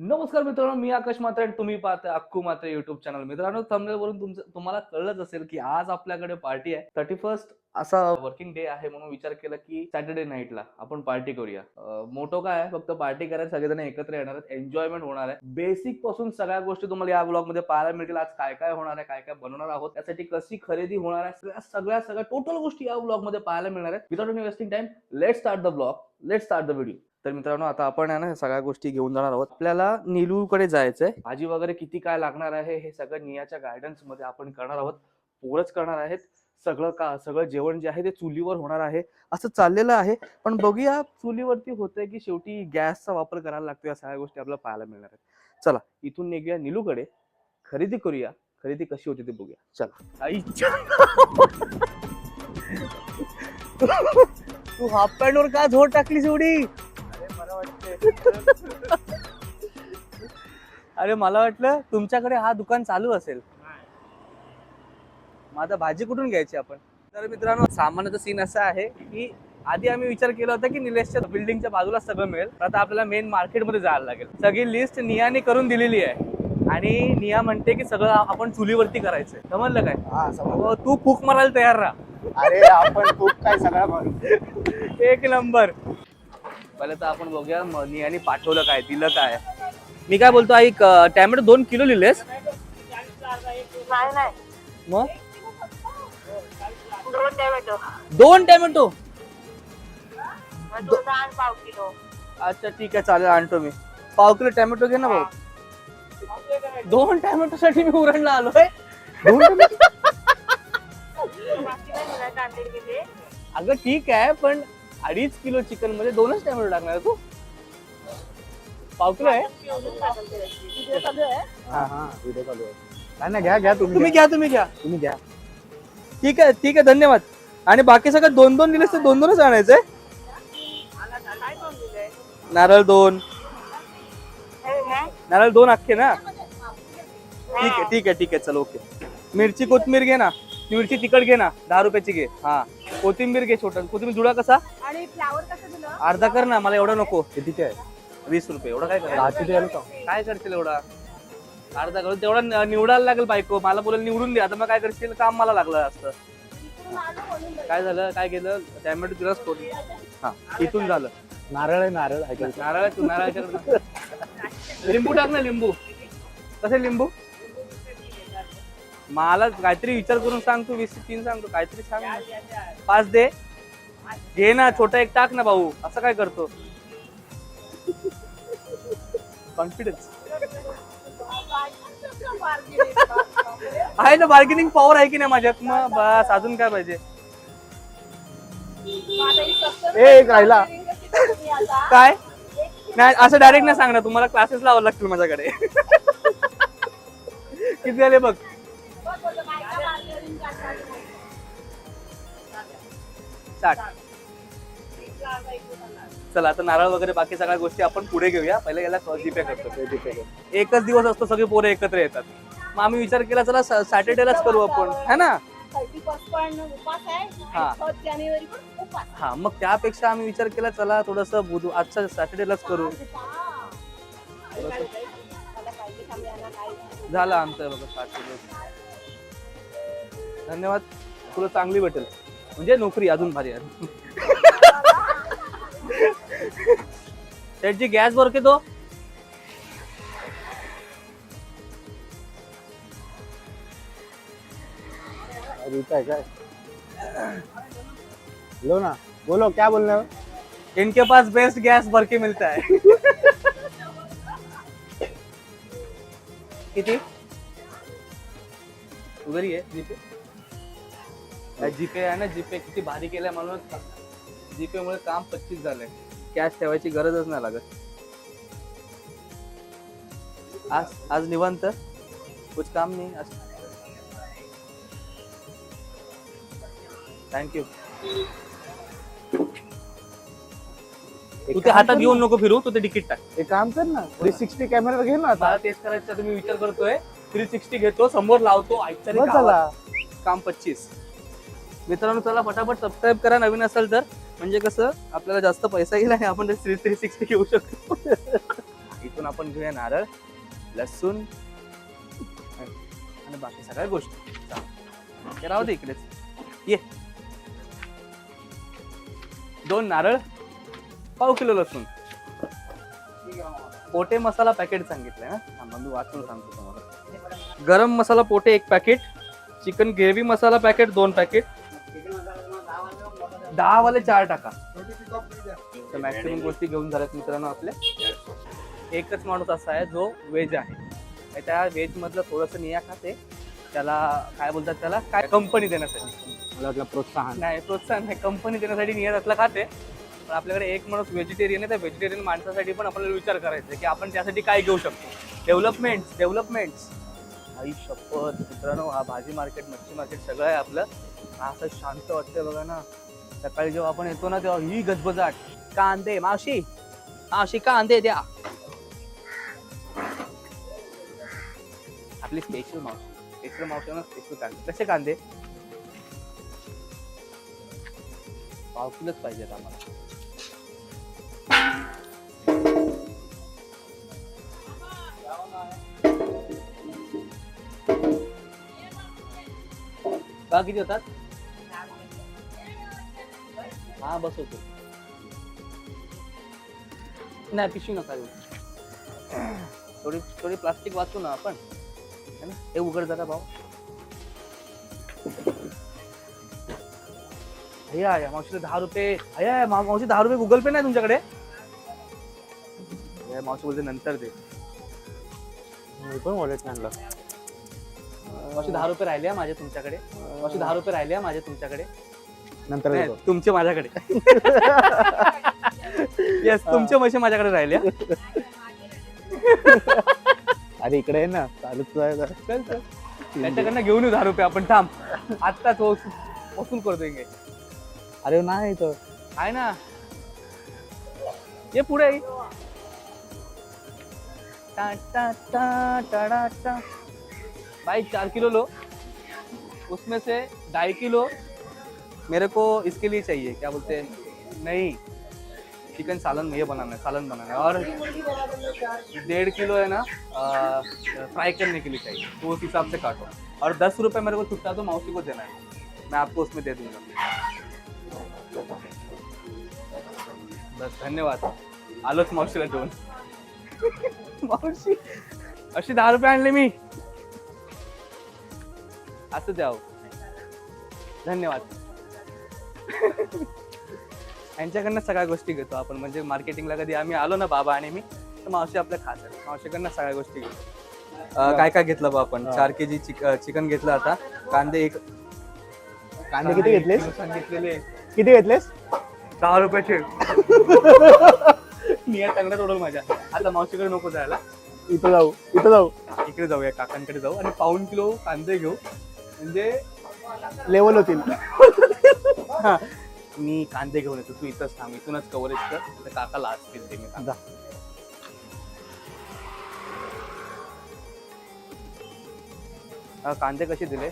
नमस्कार मित्रांनो मी आकाश मात्रे आणि तुम्ही पाहता अक्कू मात्रे युट्यूब चॅनल मित्रांनो thumbnail वरून तुमचं तुम्हाला कळलंच असेल की आज आपल्याकडे पार्टी आहे. थर्टी फर्स्ट असा वर्किंग डे आहे म्हणून विचार केला की सॅटर्डे नाईटला आपण पार्टी करूया. मोठं काय आहे? फक्त पार्टी करायला सगळेजण एकत्र येणार आहेत. एन्जॉयमेंट होणार आहे. बेसिकपासून सगळ्या गोष्टी तुम्हाला या ब्लॉगमध्ये पाहायला मिळतील. आज काय काय होणार आहे काय काय बनवणार आहोत त्यासाठी कशी खरेदी होणार आहे सगळ्या सगळ्या सगळ्या टोटल गोष्टी या ब्लॉगमध्ये पाहायला मिळणार आहेत. Without wasting time let start the blog let start the video तर मित्रांनो आता आपण आहे ना सगळ्या गोष्टी घेऊन जाणार आहोत. आपल्याला नीलूकडे जायचंय. भाजी वगैरे किती काय लागणार आहे हे सगळं नियाच्या गायडन्समध्ये आपण करणार आहोत. पोरच करणार आहेत. सगळं का सगळं जेवण जे आहे ते चुलीवर होणार आहे. असं चाललेलं आहे. पण बघूया चुलीवरती होतंय की शेवटी गॅसचा वापर करायला लागतो या सगळ्या गोष्टी आपल्याला पाहायला मिळणार आहेत. चला इथून निघूया निलूकडे. खरेदी करूया. खरेदी कशी होती ते बघूया. चला. आईच्या तू हाफ पॅन्टवर का झोड टाकलीस एवढी? अरे मला वाटलं तुमच्याकडे हा दुकान चालू असेल. मग आता भाजी कुठून घ्यायची आपण? तर मित्रांनो सामान्याचा सीन असा आहे की आधी आम्ही विचार केला होता की निलेशच्या बिल्डिंगच्या बाजूला सगळं मिळेल. आता आपल्याला मेन मार्केटमध्ये जायला लागेल. सगळी लिस्ट नियाने करून दिलेली आहे. आणि निया म्हणते की सगळं आपण चुलीवरती करायचंय. समजलं काय? तू फूक मारायला तयार राहा. अरे आपण खूप काय सगळं. एक नंबर. पहिले तर आपण बघूया म- नियाने पाठवलं काय दिलं काय. मी काय बोलतो ऐक टॅमॅटो दोन किलो लिहिलेस? नाही नाही. मग? दोन टॅमॅटो. दोन टॅमॅटो? मग दोन आण पाव किलो. अच्छा ठीक आहे चालेल आणतो मी. पाव किलो टॅमॅटो घे ना भाऊ. दोन टॅमॅटो साठी मी उरणला आलोय. दोन टॅमॅटो? बाकी नाही मला कांदे गेले अगं ठीक आहे पण अडीच किलो चिकनमध्ये दोनच टॅमॅटो टाकणार तू? पाव किलो आहे? हा हा व्हिडिओ चालू आहे. नाही ना घ्या घ्या तुम्ही तुम्ही घ्या. तुम्ही घ्या. तुम्ही घ्या. ठीक आहे ठीक आहे धन्यवाद. आणि बाकी सगळं दोन दोन दिलेस तर दोन दोनच आणायचंय नारळ दोन. नारळ दोन अख्खे ना? ठीक आहे ठीक आहे ठीक आहे. चल ओके. मिरची कोथिंबीर घे ना. मिरची तिखट घे ना. दहा रुपयाची घे. हा. कोथिंबीर घे छोटा. कोथिंबीर जुडा कसा? आणि फ्लावर कसं दिलं? अर्धा कर ना मला एवढा नको. कितीचे आहे वीस रुपये. एवढा काय करायचं? दहाचे द्याल का काय करशील एवढा? अर्धा करून तेवढा नि- निवडायला लागेल बायको. मला बोलेल निवडून दे. आता मग काय करशील? काम मला लागलं असतं. काय झालं? काय केलं? टॅमॅटो दिलास हा इथून झालं. नारळ आहे नारळ ऐकायचं नारळ नारळाच्या लिंबू टाक ना लिंबू. कसे लिंबू? मला काहीतरी विचार करून सांग तू वीस तीन सांगतो काहीतरी सांग ना. पाच दे. घे ना छोटा एक टाक ना भाऊ. असं काय करतो? कॉन्फिडन्स आहे ना बार्गेनिंग पॉवर आहे की नाही माझ्यात? मग बस अजून काय पाहिजे? एक राहिला. काय? नाही असं डायरेक्ट नाही सांगणार. तुम्हाला क्लासेस लावावे लागतील माझ्याकडे. किती झाले बघ? साठ. चला आता नारळ वगैरे बाकी सगळ्या गोष्टी आपण पुढे घेऊया. पहिले याला जीपे करतो. एकच दिवस असतो सगळे पोरे एकत्र येतात. मग आम्ही विचार केला चला सॅटर्डेलाच करू आपण. है ना? हा. हा मग त्यापेक्षा आम्ही विचार केला चला थोडस बुधू आजच्या सॅटर्डेलाच करू. झालं आमचं बघा धन्यवाद. तुला चांगली भेटेल. म्हणजे नोकरी अजून भारी आहे त्याची गॅस वर के तो है लो ना बोलो क्या बोल रहे हो? इनके पास बेस्ट गैस भर के मिलता है। किती उधर ही आहे जीपे जीपे आहे ना जीपे किती भारी केलंय म्हणून जीपे मुळे काम पच्चीस झालंय. कॅश ठेवायची गरजच नाही लागत. आज आज निवांत? कुछ काम नाही आज थँक्यू तू ते हातात घेऊन नको फिरू तू ते तिकीट टाक. एक काम कर ना थ्री सिक्स्टी कॅमेरा घे ना आता. मला तेच करायचं तुम्ही विचार करतोय. थ्री सिक्स्टी घेतो समोर लावतो ऐकता बस काम पच्चीस. मित्रांनो चला पटापट सबस्क्राईब करा. नवीन असेल तर म्हणजे कसं आपल्याला जास्त पैसा येईल आणि आपण थ्री थ्री सिक्स्टी घेऊ शकतो. इथून आपण घेऊया नारळ लसूण आणि बाकी सगळ्या गोष्टी. राहू दे इकडेच. ये. दोन नारळ पाव किलो लसूण. पोटे मसाला पॅकेट सांगितलंय ना? मी वाचून सांगतो तुम्हाला. गरम मसाला पोटे एक packet chicken gravy masala packet दोन पॅकेट दहा वाले चार टाका. तर मॅक्सिमम गोष्टी घेऊन झाल्यात मित्रांनो आपल्या एकच माणूस असा आहे जो व्हेज आहे. त्या व्हेज मधलं थोडंसं निया खाते. त्याला काय बोलतात त्याला? काय कंपनी देण्यासाठी. मला वाटलं प्रोत्साहन. नाही प्रोत्साहन नाही कंपनी देण्यासाठी नियत असलं खाते. पण आपल्याकडे एक माणूस व्हेजिटेरियन आहे त्या व्हेजिटेरियन माणसासाठी पण आपल्याला विचार करायचा आहे की आपण त्यासाठी काय घेऊ शकतो. डेव्हलपमेंट डेव्हलपमेंट आई शपथ मित्रांनो हा भाजी मार्केट मच्छी मार्केट सगळं आहे आपलं. असं शांत वाटतंय बघा ना. सकाळी जेव्हा आपण येतो ना तेव्हा ही गजबजाट. कांदे मावशी. मावशी कांदे द्या. आपली स्पेशल मावशी. स्पेशल मावशी ना स्पेशल कांदे. कसे कांदे? पाव किलोच पाहिजेत आम्हाला. का किती होतात? हा बस होतो. नाही पिशवी नका देऊ. थोडी थोडी प्लास्टिक वाचू ना आपण. है ना? हे उघड जरा भाऊ. अय्या मावशीला दहा रुपये. मा- मावशी दहा रुपये गुगल पे नाही तुमच्याकडे? अय्या, मावशी बोलते नंतर दे. मी पण वॉलेट आणलं. मावशी दहा रुपये राहिले हा माझे तुमच्याकडे. मावशी दहा रुपये राहिले हा माझे तुमच्याकडे. नंतर नाही, देतो. तुमचे माझ्याकडे येस तुमचे पैसे माझ्याकडे राहिले हा. अरे इकडे आहे ना चालूच आहे जरा. त्यांच्याकडनं घेऊन येऊ दहा रुपये आपण थांब आत्ताच वसूल वसूल करतोय गे. अरे नाही तो आहे ना ये पुढे आई. टा टा टा टा डा टा भाई चार किलो लो उसमें से ढाई किलो मेरे को इसके लिए चाहिए क्या बोलते हैं? नहीं। चिकन सालन ये बनाना है सालन बनाना है। और डेढ़ किलो है ना फ्राई करने के लिए चाहिए तो उस हिसाब से काटो। और दस रुपये मेरे को छुट्टा तो मौसी को देना है। मैं आपको उसमें दे दूंगा। बस धन्यवाद। आलोच मावशीला घेऊन मावशी अशी दहा रुपये आणले मी असं द्याव धन्यवाद। यांच्याकडनं सगळ्या गोष्टी घेतो आपण. म्हणजे मार्केटिंगला कधी आम्ही आलो ना बाबा आणि मी तर मावशी आपल्या आहे मावशीकडनं सगळ्या गोष्टी घेतो. काय काय घेतलं बा आपण. चार के जी चिकन घेतलं आता. कांदे एक कांदे किती घेतलेस? घेतलेले किती घेतलेस? दहा रुपयाचे. निया चांगला तोडल माझ्या. आता मावशीकडे नको जायला. इथं जाऊ इथं जाऊ. इकडे जाऊया काकांकडे जाऊ. आणि पाऊन किलो कांदे घेऊ. म्हणजे लेवल होतील. हा, मी कांदे घेऊन येतो तू इथंच थांब इथूनच कव्हरेज कर. तर काकाला आज देते मी कांदा. हा, कांदे कसे दिले?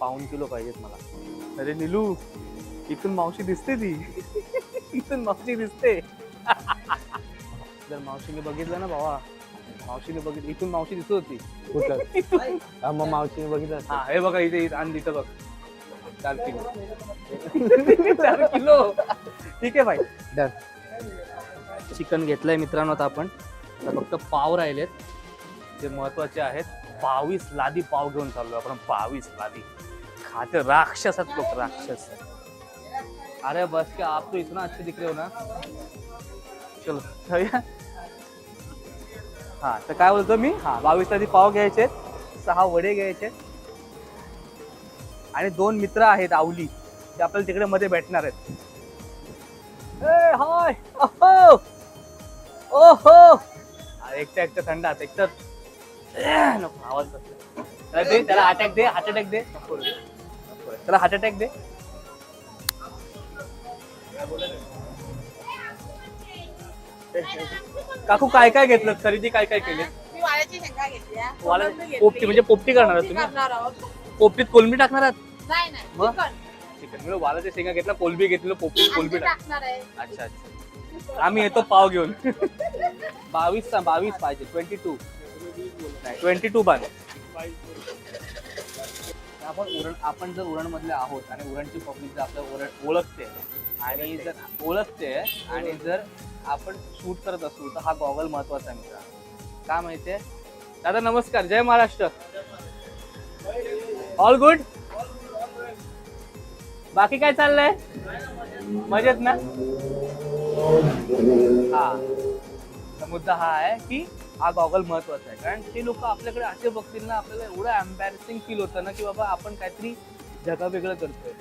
पाऊन किलो पाहिजेत मला. अरे निलू इथून मावशी दिसते ती. इथून मावशी दिसते. जर मावशीने बघितलं ना भावा मावशीने बघितलं इथून मावशी दिसत होती. कुठं? इथून. हा, मग मावशीने बघितलं असेल. हा हे बघा इथे इथे आणि इथं बघ. चार किलो. चार किलो. ठीक आहे भाई. डन. चिकन घेतलंय मित्रांनो आता आपण. तर फक्त पाव राहिलेत. जे महत्त्वाचे आहेत बावीस लादी पाव घेऊन चाललो आपण. बावीस लादी. खाते राक्षस आहेत लोक राक्षस. अरे बस क्या आप तो इतना अच्छे दिख रहे हो ना? चलो जाऊया. हा तर काय बोलतो मी? हा बावीस लादी पाव घ्यायचे सहा वडे घ्यायचे आणि दोन मित्र आहेत आवली ते आपल्याला तिकडे मध्ये भेटणार आहेत. ए, हाय ओहो ओहो! हा, एकटा एकटा थंड हात एकटा नको आवाज बसला. त्याला दे त्याला अटॅक दे हार्ट अटॅक दे. त्याला हार्ट अटॅक दे. काकू काय काय घेतलं? खरेदी काय काय केली? वाला. पोपटी म्हणजे पोपटी करणार तुम्ही. पोपटीत कोलंबी टाकणार आहात? नाही? चिकन. वालाच्या शेंगा घेतला कोलबी घेतलं पोपटीत कोलबी टाक. टाकणार आहे. अच्छा अच्छा. आम्ही येतो पाव घेऊन. बावीस बावीस पाहिजे. Twenty two. ट्वेंटी टू बांध आपण उरण आपण जर उरण मधले आहोत आणि उरणची पब्लिक जर आपल्या उरण ओळखते आणि जर ओळखते आणि जर आपण शूट करत असू तर हा गॉगल महत्त्वाचा आहे मित्रा का माहितीये? दादा नमस्कार. जय महाराष्ट्र. ऑल गुड बाकी काय चाललंय? मजेत ना? हा. मुद्दा हा आहे की हा गॉगल महत्त्वाचा आहे. कारण ते लोक आपल्याकडे असे बघतील ना आपल्याला एवढं एम्बॅरेसिंग फील होतं ना की बाबा आपण काहीतरी जगा वेगळं करतोय.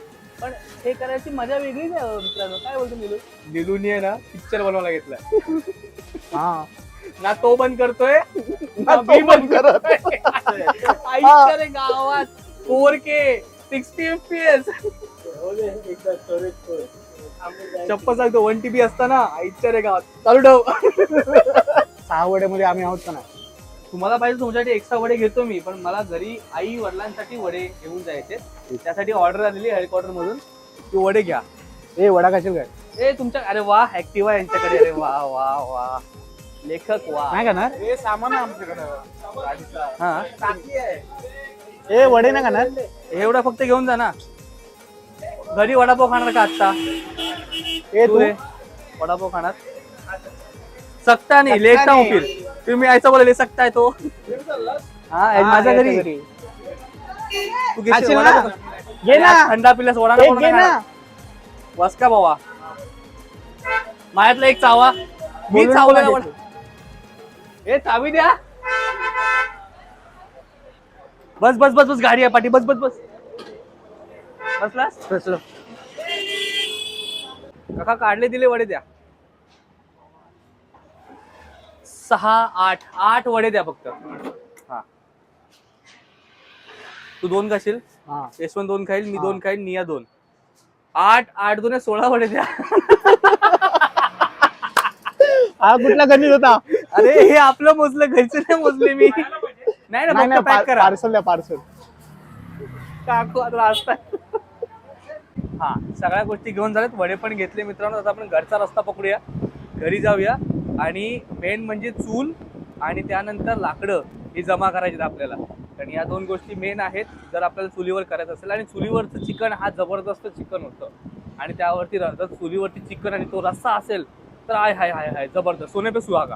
पण हे करायची मजा वेगळीच आहे हो मित्रांनो. काय बोलतो निलू? निलूनी आहे ना पिक्चर बनवायला घेतलाय. हा. ना तो बंद करतोय ना मी बंद बंद करत. करतोय. गावात four K sixty F P S चप्पल सांगतो वन टी बी असताना आईच्या रे गावात. चालू ठेव. सहा वड्यामध्ये आम्ही आहोत का नाही? तुम्हाला पाहिजे तुमच्यासाठी एक्स्ट्रा वडे घेतो मी पण मला घरी आई वडिलांसाठी वडे घेऊन जायचे त्यासाठी ऑर्डर आलेली हेडक्वार्टर मधून ती वडे घ्या. ए वडा खाशील काय ए तुमच्या अरे वा ऍक्टिव्हा यांच्याकडे. अरे वा वा वा. लेखक वा. नाही खाणार हे सामान आहे आमच्याकडे. हा. ए वडे नाही खाणार एवढा फक्त घेऊन जा ना. घरी वडापाव खाणार का आता ए तू? तू रे वडापाव खाणार? सकता नाही लेट ना फिर. तुम्ही यायचं बोलले सकता आहे तो. हा हा, माझ्या घरी. घरी. तू घेशील खाशील ना? वडापाव? घे ना. थंडा पिल्यास वडा एक घे ना. बस का बाबा माझ्यातला एक चावा. मी चावला ए चावी द्या. बस बस बस बस गाडी आहे पाठी. बस बस बस. बसलास? बसलो. काका काढले दिले वडे द्या. सहा आठ आठ वडे द्या फक्त. हा. तू दोन खाशील? हा. यशवंत दोन खाईल मी. दोन खाईल निया दोन. आठ आठ दोन सोळा वडे द्या. हा कुठला गणित होता? अरे हे आपलं मोजलं घरचं नाही मोजले मी. नाही ना पार्सल द्या पार्सल. काकू आता असतात. हा सगळ्या गोष्टी घेऊन झाल्यात. वडे पण घेतले मित्रांनो. आता आपण घरचा रस्ता पकडूया. घरी जाऊया. आणि मेन म्हणजे चूल आणि त्यानंतर लाकडं ही जमा करायची आपल्याला. कारण या दोन गोष्टी मेन आहेत. जर आपल्याला चुलीवर करायचं असेल आणि चुलीवरचं चिकन हा जबरदस्त चिकन होतं. आणि त्यावरती र- जर चुलीवरती चिकन आणि तो रस्सा असेल तर आय हाय हाय हाय जबरदस्त. सोने पे सुहागा.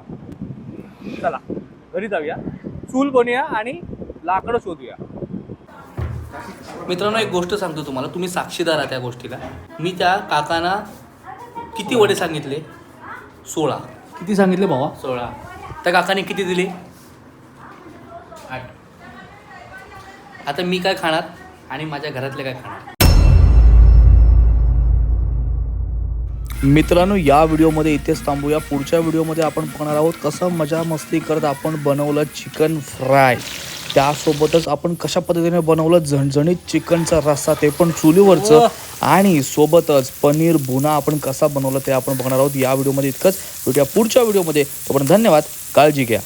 चला घरी जाऊया. चूल बनूया आणि लाकडं शोधूया. मित्रांनो एक गोष्ट सांगतो तुम्हाला. तुम्ही साक्षीदार आहात त्या गोष्टीला. मी त्या काकांना किती वडे सांगितले? सोळा. किती सांगितले भावा? सोळा. त्या काकाने किती दिले? आठ. आता मी काय खाणार आणि माझ्या घरातले काय खाणार? मित्रांनो या व्हिडिओमध्ये इथेच थांबूया. पुढच्या व्हिडिओमध्ये आपण बघणार आहोत कसं मजा मस्ती करत आपण बनवलं चिकन फ्राय. त्यासोबतच आपण कशा पद्धतीने बनवलं झणझणीत चिकनचा रस्सा ते पण चुलीवरचं. आणि सोबतच पनीर बुना आपण कसा बनवलं ते आपण बघणार आहोत या व्हिडिओमध्ये इतकंच. भेटूया पुढच्या व्हिडिओमध्ये. तोपर्यंत धन्यवाद. काळजी घ्या.